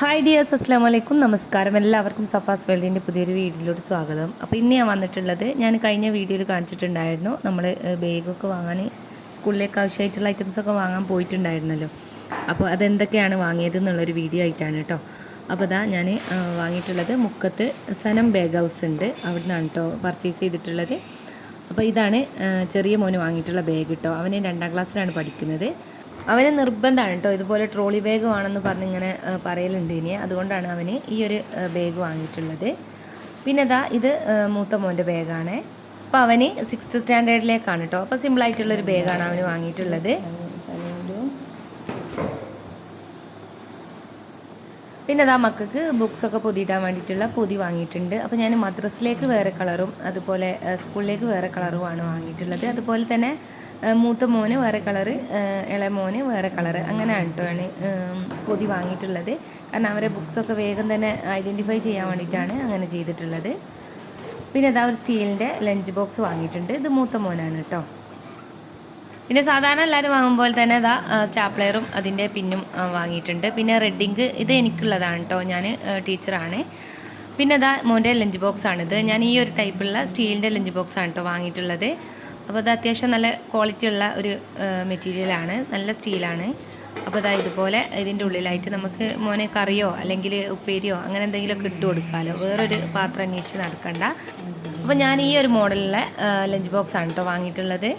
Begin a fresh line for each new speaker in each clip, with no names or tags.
Hi dears അസ്സാം വലൈക്കും നമസ്കാരം എല്ലാവർക്കും സഫാസ് വേൾഡിന്റെ പുതിയൊരു വീഡിയോയിലോട്ട് സ്വാഗതം. അപ്പോൾ ഇന്ന് ഞാൻ വന്നിട്ടുള്ളത് ഞാൻ കഴിഞ്ഞ വീഡിയോയിൽ കാണിച്ചിട്ടുണ്ടായിരുന്നു. നമ്മൾ ബാഗൊക്കെ വാങ്ങാൻ സ്കൂളിലേക്ക് ആവശ്യമായിട്ടുള്ള ഐറ്റംസൊക്കെ വാങ്ങാൻ പോയിട്ടുണ്ടായിരുന്നല്ലോ. അപ്പോൾ അതെന്തൊക്കെയാണ് വാങ്ങിയത് എന്നുള്ളൊരു വീഡിയോ ആയിട്ടാണ് കേട്ടോ അപ്പോൾ അതാ ഞാൻ വാങ്ങിയിട്ടുള്ളത് മുക്കത്ത് സനം ബാഗ് ഹൗസ് ഉണ്ട്. അവിടെ നിന്നാണ് കേട്ടോ പർച്ചേസ് ചെയ്തിട്ടുള്ളത്. അപ്പോൾ ഇതാണ് ചെറിയ മോന് വാങ്ങിയിട്ടുള്ള ബാഗ് കേട്ടോ അവന് രണ്ടാം ക്ലാസ്സിലാണ് പഠിക്കുന്നത്. അവന് നിർബന്ധമാണ് കേട്ടോ. ഇതുപോലെ ട്രോളി ബാഗ് വേണമെന്ന് പറഞ്ഞിങ്ങനെ പറയലുണ്ട് ഇനി. അതുകൊണ്ടാണ് അവന് ഈ ഒരു ബാഗ് വാങ്ങിയിട്ടുള്ളത്. പിന്നെ ഇതാ ഇത് മൂത്ത മോന്റെ ബാഗാണ്. അപ്പോൾ അവന് സിക്സ്ത് സ്റ്റാൻഡേർഡിലേക്കാണ് കേട്ടോ. അപ്പോൾ സിമ്പിളായിട്ടുള്ളൊരു ബാഗാണ് അവന് വാങ്ങിയിട്ടുള്ളത്. പിന്നെ അതാ മക്കൾക്ക് ബുക്സൊക്കെ പൊതിയിടാൻ വേണ്ടിയിട്ടുള്ള പൊതി വാങ്ങിയിട്ടുണ്ട്. അപ്പോൾ ഞാൻ മദ്രസിലേക്ക് വേറെ കളറും അതുപോലെ സ്കൂളിലേക്ക് വേറെ കളറുമാണ് വാങ്ങിയിട്ടുള്ളത്. അതുപോലെ തന്നെ മൂത്ത മോന് വേറെ കളറ് ഇളയ മോന് വേറെ കളറ് അങ്ങനെയാണ് കേട്ടോ ആണ് പൊതി വാങ്ങിയിട്ടുള്ളത്. കാരണം അവരെ ബുക്സൊക്കെ വേഗം തന്നെ ഐഡന്റിഫൈ ചെയ്യാൻ വേണ്ടിയിട്ടാണ് അങ്ങനെ ചെയ്തിട്ടുള്ളത്. പിന്നെ അതാ ഒരു സ്റ്റീലിന്റെ ലഞ്ച് ബോക്സ് വാങ്ങിയിട്ടുണ്ട്. ഇത് മൂത്ത മോനാണ് കേട്ടോ പിന്നെ സാധാരണ എല്ലാവരും വാങ്ങുമ്പോൾ തന്നെ ഇതാ സ്റ്റാപ്ലെയറും അതിന്റെ പിന്നും വാങ്ങിയിട്ടുണ്ട്. പിന്നെ റെഡിങ്ക് ഇത് എനിക്കുള്ളതാണ് കേട്ടോ ഞാൻ ടീച്ചറാണ്. പിന്നെ ഇതാ മോന്റെ ലഞ്ച് ബോക്സ് ആണിത് ഞാൻ ഈ ഒരു ടൈപ്പുള്ള സ്റ്റീലിന്റെ ലഞ്ച് ബോക്സ് ആണ് കേട്ടോ വാങ്ങിയിട്ടുള്ളത്. അപ്പോൾ ഇത് അത്യാവശ്യം നല്ല ക്വാളിറ്റി ഉള്ള ഒരു മെറ്റീരിയലാണ് നല്ല സ്റ്റീലാണ് അപ്പോൾ ഇതാ ഇതുപോലെ ഇതിന്റെ ഉള്ളിലായിട്ട് നമുക്ക് മോനെ കറിയോ അല്ലെങ്കിൽ ഉപ്പേരിയോ അങ്ങനെ എന്തെങ്കിലുമൊക്കെ ഇട്ട് കൊടുക്കാമല്ലോ വേറൊരു പാത്രം അന്വേഷിച്ച് നടക്കണ്ട. അപ്പോൾ ഞാൻ ഈ ഒരു മോഡലിലെ ലഞ്ച് ബോക്സ് ആണ് കേട്ടോ വാങ്ങിയിട്ടുള്ളത്.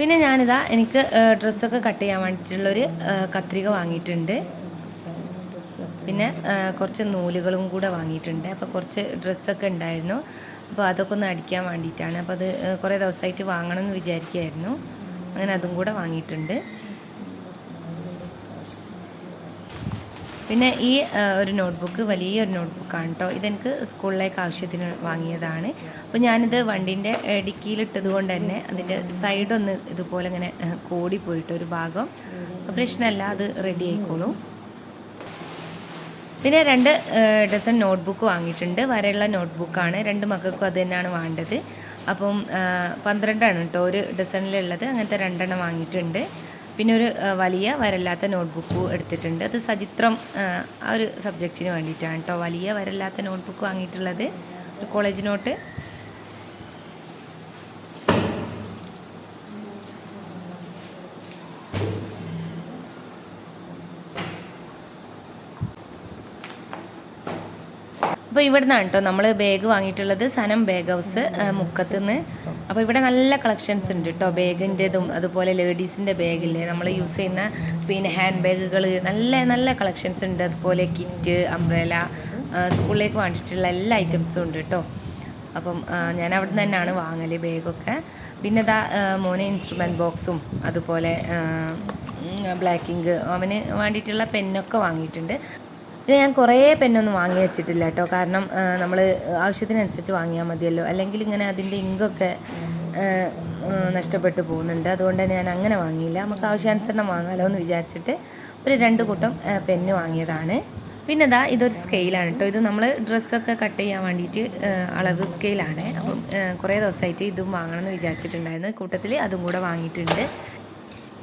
പിന്നെ ഞാനിതാ എനിക്ക് ഡ്രസ്സൊക്കെ കട്ട് ചെയ്യാൻ വേണ്ടിയിട്ടുള്ളൊരു കത്രിക വാങ്ങിയിട്ടുണ്ട്. പിന്നെ കുറച്ച് നൂലുകളും കൂടെ വാങ്ങിയിട്ടുണ്ട്. അപ്പോൾ കുറച്ച് ഡ്രസ്സൊക്കെ ഉണ്ടായിരുന്നു. അപ്പോൾ അതൊക്കെ ഒന്ന് അടിക്കാൻ വേണ്ടിയിട്ടാണ്. അപ്പോൾ അത് കുറേ ദിവസമായിട്ട് വാങ്ങണം എന്ന് അങ്ങനെ അതും കൂടെ വാങ്ങിയിട്ടുണ്ട്. പിന്നെ ഈ ഒരു നോട്ട്ബുക്ക് വലിയൊരു നോട്ട്ബുക്കാണ് കേട്ടോ ഇതെനിക്ക് സ്കൂളിലേക്ക് ആവശ്യത്തിന് വാങ്ങിയതാണ്. അപ്പോൾ ഞാനിത് വണ്ടീന്റെ ഡിക്കിയിലിട്ടത് കൊണ്ട് തന്നെ അതിന്റെ സൈഡൊന്ന് ഇതുപോലെ ഇങ്ങനെ കൂടിപ്പോയിട്ട് ഒരു ഭാഗം. പ്രശ്നമല്ല അത് റെഡി ആയിക്കോളും. പിന്നെ രണ്ട് ഡസൺ നോട്ട്ബുക്ക് വാങ്ങിയിട്ടുണ്ട്. വരെയുള്ള നോട്ട്ബുക്കാണ് രണ്ട് മക്കൾക്കും അത് തന്നെയാണ് വേണ്ടത്. അപ്പം പന്ത്രണ്ടാണ് കേട്ടോ ഒരു ഡസണിലുള്ളത് അങ്ങനത്തെ രണ്ടെണ്ണം വാങ്ങിയിട്ടുണ്ട്. പിന്നെ ഒരു വലിയ വരല്ലാത്ത നോട്ട്ബുക്ക് എടുത്തിട്ടുണ്ട്. അത് സചിത്രം ആ, ഒരു സബ്ജക്റ്റിന് വേണ്ടിയിട്ടാണ് കേട്ടോ വലിയ വരല്ലാത്ത നോട്ട്ബുക്ക് വാങ്ങിയിട്ടുള്ളത്. കോളേജ് നോട്ട് അപ്പോൾ ഇവിടെ നിന്നാണ് കേട്ടോ നമ്മൾ ബാഗ് വാങ്ങിയിട്ടുള്ളത് സനം ബാഗ് ഹൗസ് മുക്കത്ത് നിന്ന് അപ്പോൾ ഇവിടെ നല്ല കളക്ഷൻസ് ഉണ്ട് കേട്ടോ ബാഗിന്റെതും അതുപോലെ ലേഡീസിന്റെ ബാഗില്ലേ നമ്മൾ യൂസ് ചെയ്യുന്ന പിന്നെ ഹാൻഡ് ബാഗുകൾ നല്ല നല്ല കളക്ഷൻസ് ഉണ്ട്. അതുപോലെ കിറ്റ് അംബ്രല സ്കൂളിലേക്ക് വേണ്ടിയിട്ടുള്ള എല്ലാ ഐറ്റംസും ഉണ്ട് കേട്ടോ അപ്പം ഞാൻ അവിടെ നിന്ന് തന്നെയാണ് വാങ്ങൽ ബാഗൊക്കെ പിന്നെ ഇതാ മോനെ ഇൻസ്ട്രുമെന്റ് ബോക്സും അതുപോലെ ബ്ലാക്കിങ് അവന് വേണ്ടിയിട്ടുള്ള പെന്നൊക്കെ വാങ്ങിയിട്ടുണ്ട്. പിന്നെ ഞാൻ കുറേ പെന്നൊന്നും വാങ്ങി വെച്ചിട്ടില്ല കേട്ടോ. കാരണം നമ്മൾ ആവശ്യത്തിനനുസരിച്ച് വാങ്ങിയാൽ മതിയല്ലോ. അല്ലെങ്കിൽ ഇങ്ങനെ അതിന്റെ ഇങ്കൊക്കെ നഷ്ടപ്പെട്ടു പോകുന്നുണ്ട്. അതുകൊണ്ട് ഞാൻ അങ്ങനെ വാങ്ങിയില്ല. നമുക്ക് ആവശ്യാനുസരണം വാങ്ങാമല്ലോ എന്ന് വിചാരിച്ചിട്ട് ഒരു രണ്ട് കൂട്ടം പെന്ന് വാങ്ങിയതാണ്. പിന്നെ ഇതാ ഇതൊരു സ്കെയിലാണ് കേട്ടോ. ഇത് നമ്മൾ ഡ്രസ്സൊക്കെ കട്ട് ചെയ്യാൻ വേണ്ടിയിട്ട് അളവ് സ്കെയിലാണ്. അപ്പം കുറേ ദിവസമായിട്ട് ഇതും വാങ്ങണം എന്ന് വിചാരിച്ചിട്ടുണ്ടായിരുന്നു. കൂട്ടത്തിൽ അതും കൂടെ വാങ്ങിയിട്ടുണ്ട്.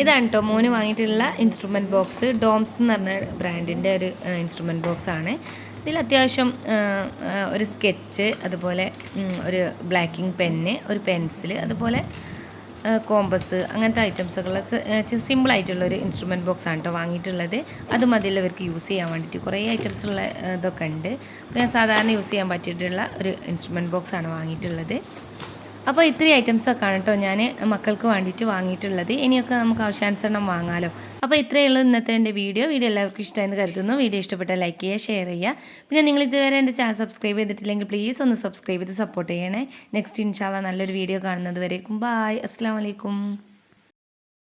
ഇതാണ് കേട്ടോ മോന് വാങ്ങിയിട്ടുള്ള ഇൻസ്ട്രുമെന്റ് ബോക്സ് ഡോംസ് എന്ന് പറഞ്ഞ ബ്രാൻഡിന്റെ ഒരു ഇൻസ്ട്രുമെന്റ് ബോക്സ് ആണ്. ഇതിൽ അത്യാവശ്യം ഒരു സ്കെച്ച് അതുപോലെ ഒരു ബ്ലാക്കിംഗ് പെന്ന് ഒരു പെൻസിൽ അതുപോലെ കോമ്പസ് അങ്ങനത്തെ ഐറ്റംസൊക്കെയുള്ള സിമ്പിൾ ആയിട്ടുള്ള ഒരു ഇൻസ്ട്രുമെന്റ് ബോക്സ് ആണ് കേട്ടോ വാങ്ങിയിട്ടുള്ളത്. അത് മതിയുള്ളവർക്ക് യൂസ് ചെയ്യാൻ വേണ്ടിയിട്ട് കുറേ ഐറ്റംസ് ഉള്ള ഇതൊക്കെ ഉണ്ട്. അപ്പോൾ ഞാൻ സാധാരണ യൂസ് ചെയ്യാൻ പറ്റിയിട്ടുള്ള ഒരു ഇൻസ്ട്രുമെന്റ് ബോക്സ് ആണ് വാങ്ങിയിട്ടുള്ളത്. അപ്പോൾ ഇത്രയും ഐറ്റംസൊക്കെ ആണ് കേട്ടോ ഞാൻ മക്കൾക്ക് വേണ്ടിയിട്ട് വാങ്ങിയിട്ടുള്ളത്. ഇനിയൊക്കെ നമുക്ക് ആവശ്യാനുസരണം വാങ്ങാമല്ലോ അപ്പോൾ ഇത്രയേ ഉള്ളൂ ഇന്നത്തെ എന്റെ വീഡിയോ. വീഡിയോ എല്ലാവർക്കും ഇഷ്ടമായെന്ന് കരുതുന്നു. വീഡിയോ ഇഷ്ടപ്പെട്ടാൽ ലൈക്ക് ചെയ്യുക ഷെയർ ചെയ്യുക. പിന്നെ നിങ്ങൾ ഇതുവരെ എന്റെ ചാനൽ സബ്സ്ക്രൈബ് ചെയ്തിട്ടില്ലെങ്കിൽ പ്ലീസ് ഒന്ന് സബ്സ്ക്രൈബ് ചെയ്ത് സപ്പോർട്ട് ചെയ്യണേ. നെക്സ്റ്റ് ഇൻഷാല്ല നല്ലൊരു വീഡിയോ കാണുന്നത് വരേക്കും. ബായ് അസ്സാം വലൈക്കും